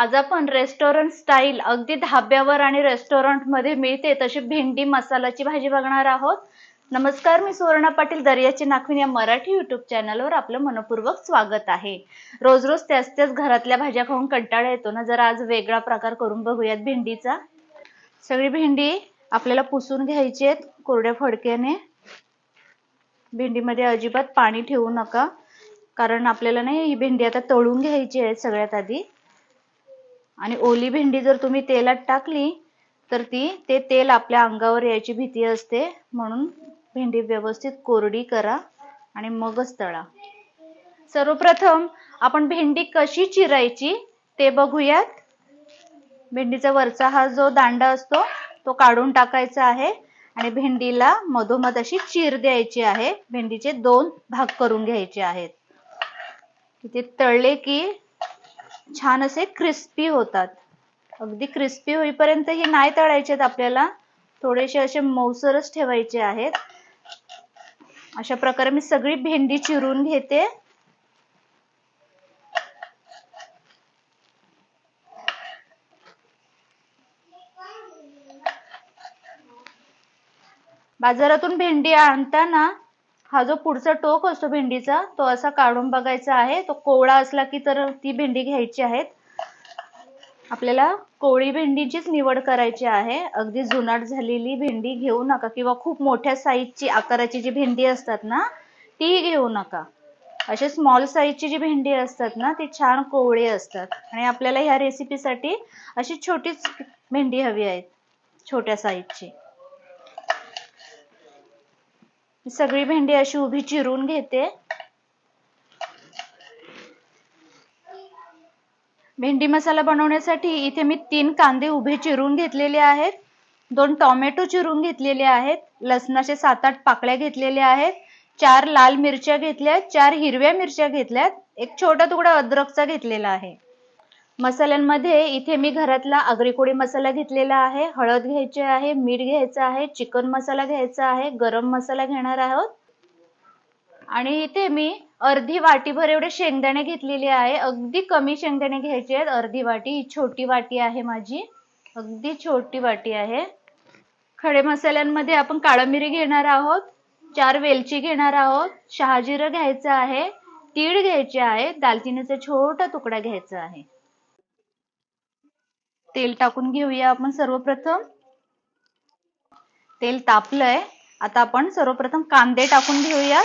आज आपण restaurant style अगदी धाब्यावर आणि रेस्टॉरंटमध्ये मिळते तशी भेंडी मसालाची भाजी बघणार आहोत. नमस्कार मी सुवर्णा पाटील दर्याची नाखून या मराठी युट्यूब चॅनलवर आपलं मनपूर्वक स्वागत आहे. रोज रोज त्याच त्याच घरातल्या भाज्या खाऊन कंटाळा येतो ना जरा आज वेगळा प्रकार करून बघूयात भेंडीचा. सगळी भेंडी आपल्याला पुसून घ्यायची आहेत कोरड्या फडक्याने. भेंडीमध्ये अजिबात पाणी ठेवू नका कारण आपल्याला नाही ही भेंडी आता तळून घ्यायची आहे सगळ्यात आधी. आणि ओली भेंडी जर तुम्ही तेलात टाकली तर ती ते तेल आपल्या अंगावर यायची भीती असते. म्हणून भेंडी व्यवस्थित कोरडी करा आणि मगच तळा. सर्वप्रथम आपण भेंडी कशी चिरायची ते बघूयात. भेंडीचा वरचा हा जो दांडा असतो तो काढून टाकायचा आहे आणि भेंडीला मधोमध अशी चीर द्यायची आहे. भेंडीचे दोन भाग करून घ्यायचे आहेत. ते तळले की छान असे क्रिस्पी होतात. अगदी क्रिस्पी होईपर्यंत हे नाही तळायचे आपल्याला. थोडेसे असे मऊसरच ठेवायचे आहेत. अशा प्रकारे मी सगळी भेंडी चिरून घेते. बाजारातून भेंडी आणताना हा जो पुढचा टोक असतो भेंडीचा तो असा काढून बघायचा आहे. तो कोवळा असला की तर ती भेंडी घ्यायची आहेत. आपल्याला कोवळी भेंडीचीच निवड करायची आहे. अगदी जुनाट झालेली भेंडी घेऊ नका किंवा खूप मोठ्या साईजची आकाराची जी भेंडी असतात ना ती घेऊ नका. असे स्मॉल साईजची जी भेंडी असतात ना ती छान कोवळी असतात. आणि आपल्याला ह्या रेसिपीसाठी अशी छोटीच भेंडी हवी आहे छोट्या साईजची सगळी भेंडी अशी उभी चिरून घेते. भेंडी मसाला बनवण्यासाठी इथे मी तीन कांदे उभे चिरून घेतलेले आहेत. दोन टोमॅटो चिरून घेतलेले आहेत. लसणाचे सात आठ पाकळ्या घेतलेल्या आहेत. चार लाल मिरच्या घेतल्या चार हिरव्या मिरच्या घेतल्यात एक छोटा तुकडा अद्रकचा घेतलेला आहे. मसाल्यांमध्ये इथे मी घरातला आगरी मसाला घेतलेला आहे हळद घ्यायची आहे मीठ घ्यायचं आहे चिकन मसाला घ्यायचा आहे गरम मसाला घेणार आहोत. आणि इथे मी अर्धी वाटीभर एवढे शेंगदाणे घेतलेले आहे अगदी कमी शेंगदाणे घ्यायचे आहेत. अर्धी वाटी ही छोटी वाटी आहे माझी अगदी छोटी वाटी आहे. खडे मसाल्यांमध्ये आपण काळा मिरी घेणार आहोत चार वेलची घेणार आहोत शहाजिरं घ्यायचं आहे तीळ घ्यायचे आहे दालचिनीचा छोटा तुकडा घ्यायचा आहे. तेल टाकून घेऊया आपण सर्वप्रथम. तेल तापलंय. आता आपण सर्वप्रथम कांदे टाकून घेऊया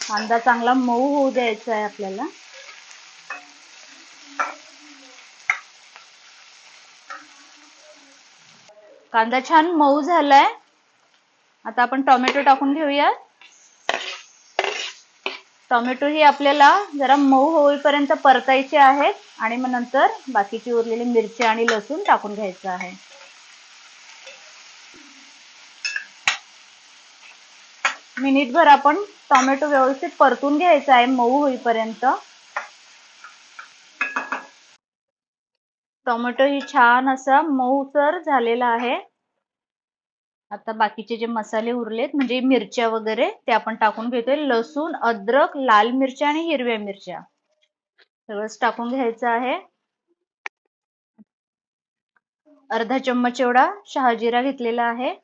कांदा चांगला मऊ होऊ द्यायचा आहे आपल्याला. कांदा छान मऊ झालाय. आता आपण टोमॅटो टाकून घेऊया टोमॅटो ही आपल्याला जरा मऊ होईपर्यंत परतायचे आहेत आणि मग नंतर बाकीची उरलेली मिरची आणि लसूण टाकून घ्यायचं आहे. मिनिटभर आपण टोमॅटो व्यवस्थित परतून घ्यायचा आहे मऊ होईपर्यंत. टोमॅटो ही छान असा मऊसर झालेला आहे. आता बाकीचे जे मसाले उरलेत म्हणजे मिरच्या वगैरे ते आपण टाकून घेतोय. लसूण अद्रक लाल मिरच्या आणि हिरव्या मिरच्या. सगळंच टाकून घ्यायचं आहे. अर्धा चम्मच एवढा शहाजिरा घेतलेला आहे.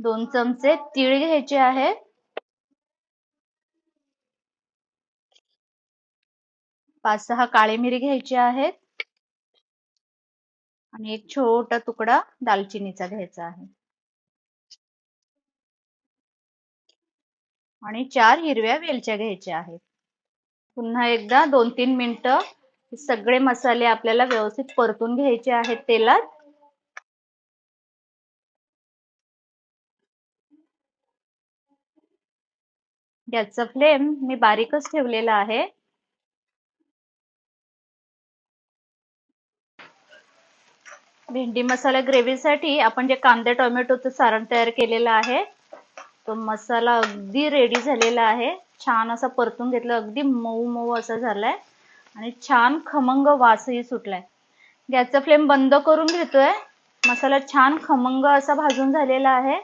दोन चमचे तीळ घ्यायचे आहेत पाच सहा काळे मिरी घ्यायचे आहेत. आणि एक छोटा तुकडा दालचिनीचा घ्यायचा आहे. आणि चार हिरव्या वेलच्या घ्यायच्या आहेत. पुन्हा एकदा दोन तीन मिनिटं सगळे मसाले आपल्याला व्यवस्थित परतून घ्यायचे आहेत तेलात. गॅसचा फ्लेम मी बारीकच ठेवलेला आहे. भेंडी मसाला ग्रेव्हीसाठी आपण जे कांदे टोमॅटोचं सारण तयार केलेलं आहे तो मसाला अगदी रेडी झालेला आहे. छान असा परतून घेतला अगदी मऊ मऊ असा झालाय. आणि छान खमंग वासही सुटलाय. गॅसचा फ्लेम बंद करून घेतोय. मसाला छान खमंग असा भाजून झालेला आहे.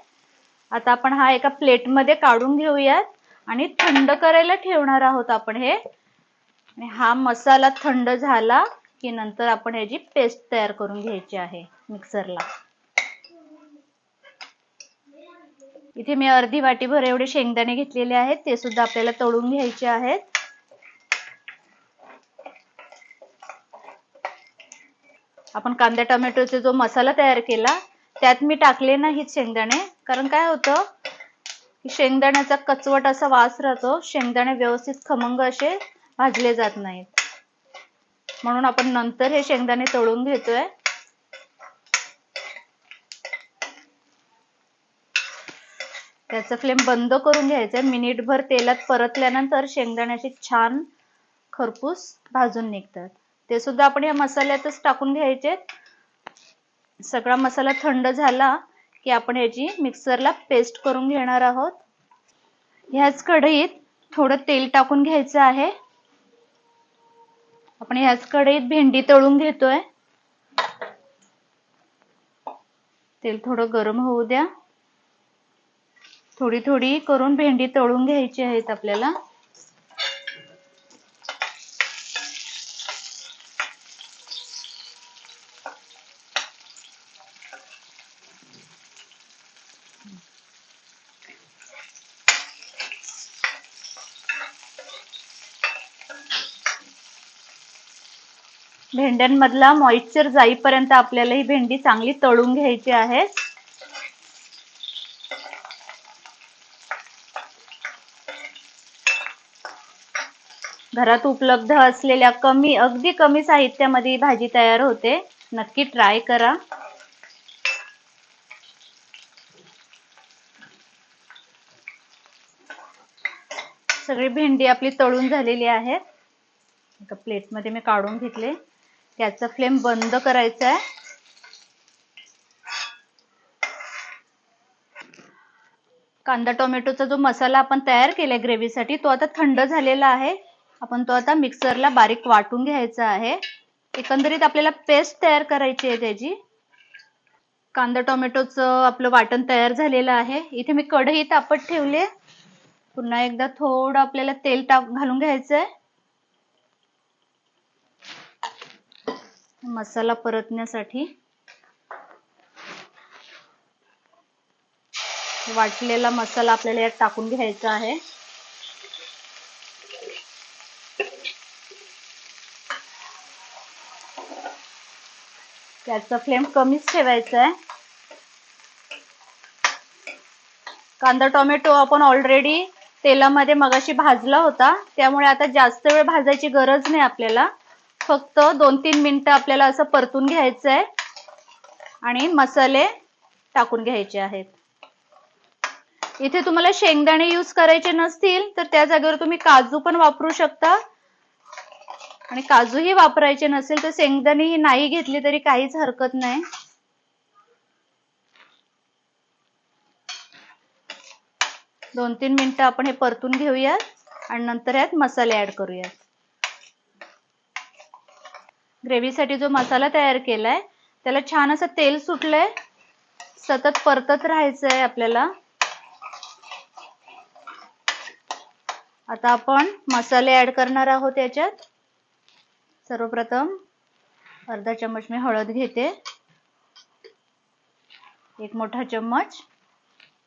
आता आपण हा एका प्लेटमध्ये काढून घेऊयात. आणि थंड करायला ठेवणार आहोत आपण हे. आणि हा मसाला थंड झाला. की नंतर आपण याची पेस्ट तयार करून घ्यायची आहे मिक्सरला इथे मी अर्धी वाटीभर एवढे शेंगदाणे घेतलेले आहेत ते सुद्धा आपल्याला तळून घ्यायचे आहेत. आपण कांदा टोमॅटोचा जो मसाला तयार केला त्यात मी टाकले नाहीत शेंगदाणे कारण काय होतं की शेंगदाण्याचा कचवट असा वास राहतो शेंगदाणे व्यवस्थित खमंग असे भाजले जात नाहीत. म्हणून आपण नंतर हे शेंगदाणे तळून घेतोय. त्याचा फ्लेम बंद करून घ्यायचा मिनिटभर तेलात परतल्यानंतर शेंगदाण्याचे छान खरपूस भाजून निघतात. ते सुद्धा आपण या मसाल्यातच टाकून घ्यायचे. सगळा मसाला थंड झाला की आपण याची मिक्सरला पेस्ट करून घेणार आहोत. ह्याच कढईत थोडं तेल टाकून घ्यायचं आहे. आपण ह्याच कढईत भेंडी तळून घेतोय. तेल थोडं गरम होऊ द्या. थोडी थोडी करून भेंडी तळून घ्यायची आहेत आपल्याला. भेंड्यांमधला मॉइश्चर जाईपर्यंत आपल्याला ही भेंडी चांगली तळून घ्यायची आहे. घरात उपलब्ध असलेल्या कमी अगदी कमी साहित्यामध्ये भाजी तयार होते. नक्की ट्राय करा. सगळी भेंडी आपली तळून झालेली आहे. एका प्लेटमध्ये मी काढून घेतले. त्याचा फ्लेम बंद करायचा आहे कांदा टोमॅटोचा जो मसाला आपण तयार केलाय ग्रेव्हीसाठी तो आता थंड झालेला आहे. आपण तो आता मिक्सरला बारीक वाटून घ्यायचा आहे. एकंदरीत आपल्याला पेस्ट तयार करायची आहे त्याची. कांदा टोमॅटोचं आपलं वाटण तयार झालेलं आहे. इथे मी कढई तापत ठेवले पुन्हा एकदा थोडं आपल्याला तेल टाक घालून घ्यायचं आहे मसाला परतण्यासाठी वाटलेला मसाला आपल्याला यात टाकून घ्यायचा आहे. त्याचा फ्लेम कमीच ठेवायचा आहे. कांदा टोमॅटो आपण ऑलरेडी तेलामध्ये मगाशी भाजला होता. त्यामुळे आता जास्त वेळ भाजायची गरज नाही आपल्याला. फक्त दोन तीन मिनिटं आपल्याला असं परतून घ्यायचं आहे आणि मसाले टाकून घ्यायचे आहेत. इथे तुम्हाला शेंगदाणे यूज करायचे नसतील तर त्या जागेवर तुम्ही काजू पण वापरू शकता. आणि काजूही वापरायचे नसेल तर शेंगदाणे ही नाही घेतली तरी काहीच हरकत नाही. दोन तीन मिनिटं आपण हे परतून घेऊयात आणि नंतर यात मसाले ऍड करूयात. ग्रेव्हीसाठी जो मसाला तयार केलाय त्याला छान असं तेल सुटलंय. सतत परतत राहायचंय आपल्याला. आता आपण मसाले ऍड करणार आहोत याच्यात. सर्वप्रथम अर्धा चम्मच मी हळद घेते. एक मोठा चम्मच.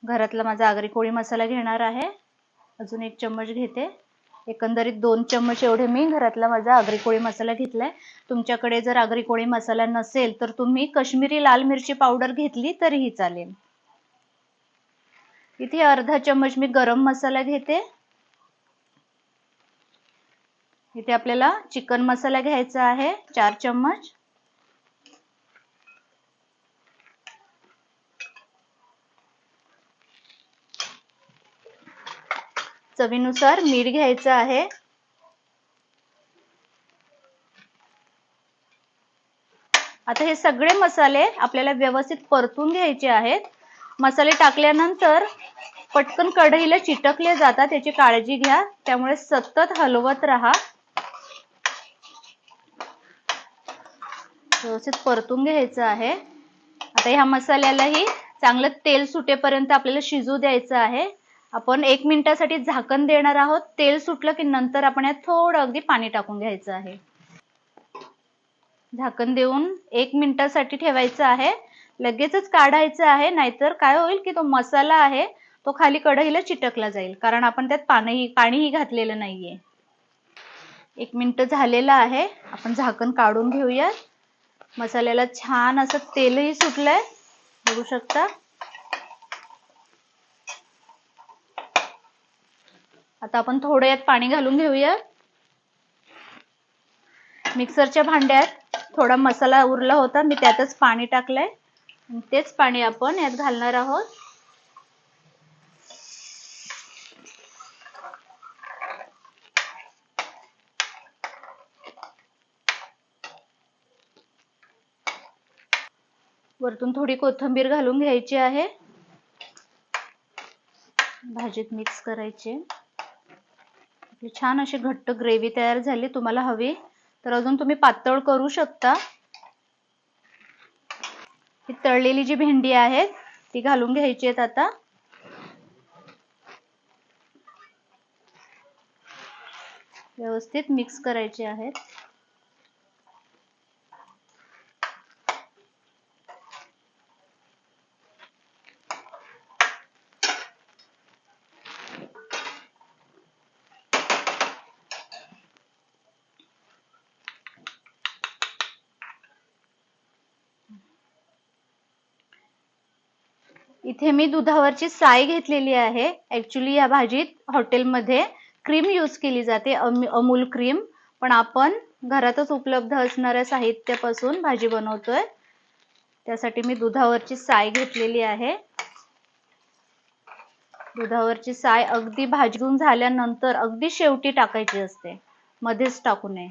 घरातला माझा आगरी कोळी मसाला घेणार आहे. अजून एक चम्मच घेते. एकंदरीत दोन चम्मच एवढे मी घरातला माझा आगरी कोळी मसाला घेतलाय. तुमच्याकडे जर आगरी कोळी मसाला नसेल तर तुम्ही कश्मीरी लाल मिरची पावडर घेतली तरीही चालेल. इथे अर्धा चम्मच मी गरम मसाला घेते. इथे आपल्याला चिकन मसाला घ्यायचा आहे चार चम्मच. चवीनुसार मीठ घ्यायचं आहे. आता हे सगळे मसाले आपल्याला व्यवस्थित परतून घ्यायचे आहेत. मसाले टाकल्यानंतर पटकन कढईला चिटकले जातात त्याची काळजी घ्या. त्यामुळे सतत हलवत राहा. व्यवस्थित परतून घ्यायचं आहे. आता आता ह्या मसाल्यालाही चांगलं तेल सुटेपर्यंत आपल्याला शिजू द्यायचं आहे. आपण एक मिनिटासाठी झाकण देणार आहोत. तेल सुटलं की नंतर आपण यात थोडं अगदी पाणी टाकून घ्यायचं आहे. झाकण देऊन एक मिनिटासाठी ठेवायचं आहे. लगेचच काढायचं आहे नाहीतर काय होईल की तो मसाला आहे तो खाली कढईला चिटकला जाईल. कारण आपण त्यात पाणी पाणीही घातलेलं नाहीये. एक मिनिट झालेलं आहे. आपण झाकण काढून घेऊयात. मसाल्याला छान असं तेलही सुटलंय. बघू शकता. आता आपण थोडं यात पाणी घालून घेऊया. मिक्सरच्या भांड्यात थोडा मसाला उरला होता मी त्यातच पाणी टाकलंय. तेच पाणी आपण यात घालणार आहोत. वरतून थोडी कोथिंबीर घालून घ्यायची आहे. भाजीत मिक्स करायची. छान अशी घट्ट ग्रेव्ही तयार झाली. तुम्हाला हवी. तर अजून तुम्ही पातळ करू शकता. ही तळलेली जी भेंडी आहे ती घालून घ्यायची आहेत आता. व्यवस्थित मिक्स करायचे आहेत. इथे मी दुधावरची साय घेतलेली आहे. ऍक्च्युली या भाजीत हॉटेलमध्ये क्रीम यूज केली जाते. अम- अमूल क्रीम पण आपण घरातच उपलब्ध असणाऱ्या साहित्यापासून भाजी बनवतोय. त्यासाठी मी दुधावरची साय घेतलेली आहे. दुधावरची साय अगदी भाजून झाल्यानंतर अगदी शेवटी टाकायची असते. मध्येच टाकू नये.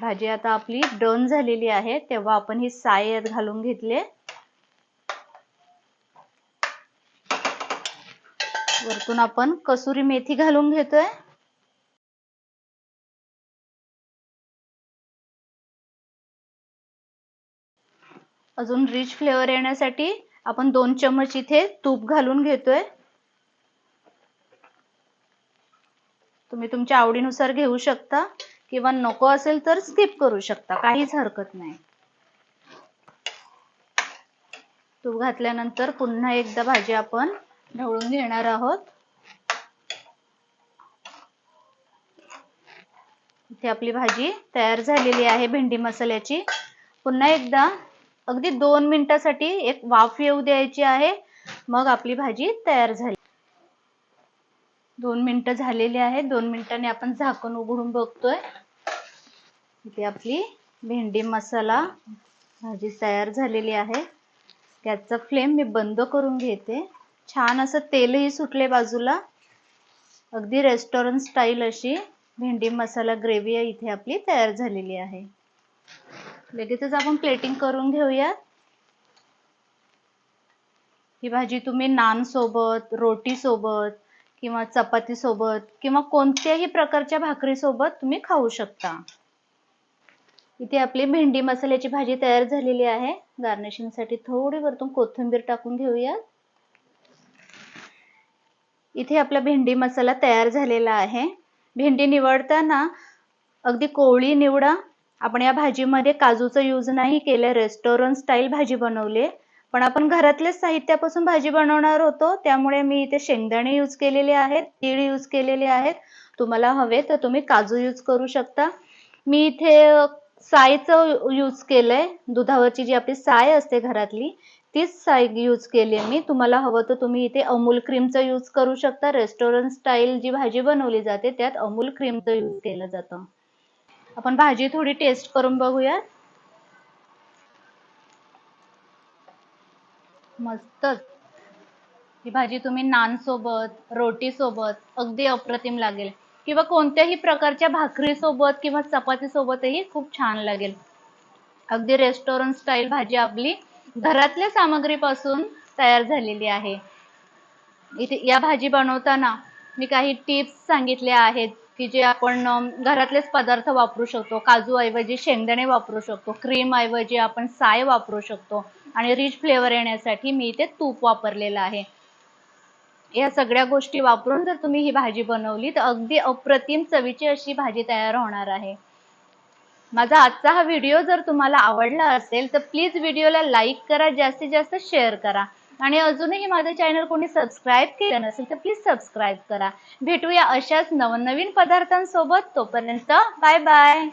भाजी आता आपली डन झालेली आहे. तेव्हा आपण ही साय यात घालून घेतली वरतून आपण कसुरी मेथी घालून घेतोय. अजून रिच फ्लेवर येण्यासाठी आपण दोन चमच इथे तूप घालून घेतोय. तुम्ही तुमच्या आवडीनुसार घेऊ शकता किंवा नको असेल तर स्किप करू शकता काहीच हरकत नाही. तूप घातल्यानंतर पुन्हा एकदा भाजी आपण ढवळून घेणार आहोत. इथे आपली भाजी तयार झालेली आहे भेंडी मसाल्याची. पुन्हा एकदा अगदी दोन मिनिटासाठी एक वाफ येऊ द्यायची आहे. मग आपली भाजी तयार झाली. दोन मिनिटं झालेली आहे दोन मिनिटांनी आपण झाकण उघडून बघतोय. इथे आपली भेंडी मसाला भाजी तयार झालेली आहे. गॅसचा फ्लेम मी बंद करून घेते. छान असं तेलही सुटले बाजूला. अगदी रेस्टॉरंट स्टाईल अशी भेंडी मसाला ग्रेव्ही इथे आपली तयार झालेली आहे. लगेचच आपण प्लेटिंग करून घेऊया ही भाजी तुम्ही नान सोबत रोटी सोबत किंवा चपाती सोबत किंवा कोणत्याही प्रकारच्या भाकरी सोबत तुम्ही खाऊ शकता. इथे आपली भेंडी मसाल्याची भाजी तयार झालेली आहे. गार्निशिंगसाठी थोडी वरतून कोथिंबीर टाकून घेऊयात. इथे आपला भेंडी मसाला तयार झालेला आहे. भेंडी निवडताना अगदी कोवळी निवडा. आपण या भाजीमध्ये काजूचा यूज नाही केलं रेस्टॉरंट स्टाईल भाजी बनवली पण आपण घरातल्याच साहित्यापासून भाजी बनवणार होतो त्यामुळे मी इथे शेंगदाणे यूज केलेले आहेत तीळ यूज केलेले आहेत. तुम्हाला हवे तर तुम्ही काजू यूज करू शकता. मी इथे सायचं यूज केलंय. दुधावरची जी आपली साय असते घरातली तीच साय यूज केली आहे मी. तुम्हाला हवं तर तुम्ही इथे अमूल क्रीमचा यूज करू शकता. रेस्टॉरंट स्टाईल जी भाजी बनवली जाते त्यात अमूल क्रीमचं यूज केलं जातं. आपण भाजी थोडी टेस्ट करून बघूया मस्तच. ही भाजी तुम्ही नान सोबत रोटी सोबत अगदी अप्रतिम लागेल. किंवा कोणत्याही प्रकारच्या भाकरी सोबत किंवा चपाती सोबतही खूप छान लागेल. अगदी रेस्टॉरंट स्टाईल भाजी आपली. घरातल्या सामग्रीपासून तयार झालेली आहे. इथे या भाजी बनवताना मी काही टिप्स सांगितल्या आहेत की जे आपण घरातलेच पदार्थ वापरू शकतो. काजू ऐवजी शेंगदाणे वापरू शकतो. क्रीम ऐवजी आपण साय वापरू शकतो. आणि रिच फ्लेवर येण्यासाठी मी इथे तूप वापरलेलं आहे. या सगळ्या गोष्टी वापरून जर तुम्ही ही भाजी बनवली तर अगदी अप्रतिम चवीची अशी भाजी तयार होणार आहे. माझा आजचा हा व्हिडिओ जर तुम्हाला आवडला असेल तर प्लीज व्हिडिओला लाईक करा जास्तीत जास्त शेअर करा. आणि अजूनही माझं चॅनल कोणी सबस्क्राईब केलं नसेल तर प्लीज सबस्क्राईब करा. भेटूया अशाच नवनवीन पदार्थांसोबत. तोपर्यंत बाय बाय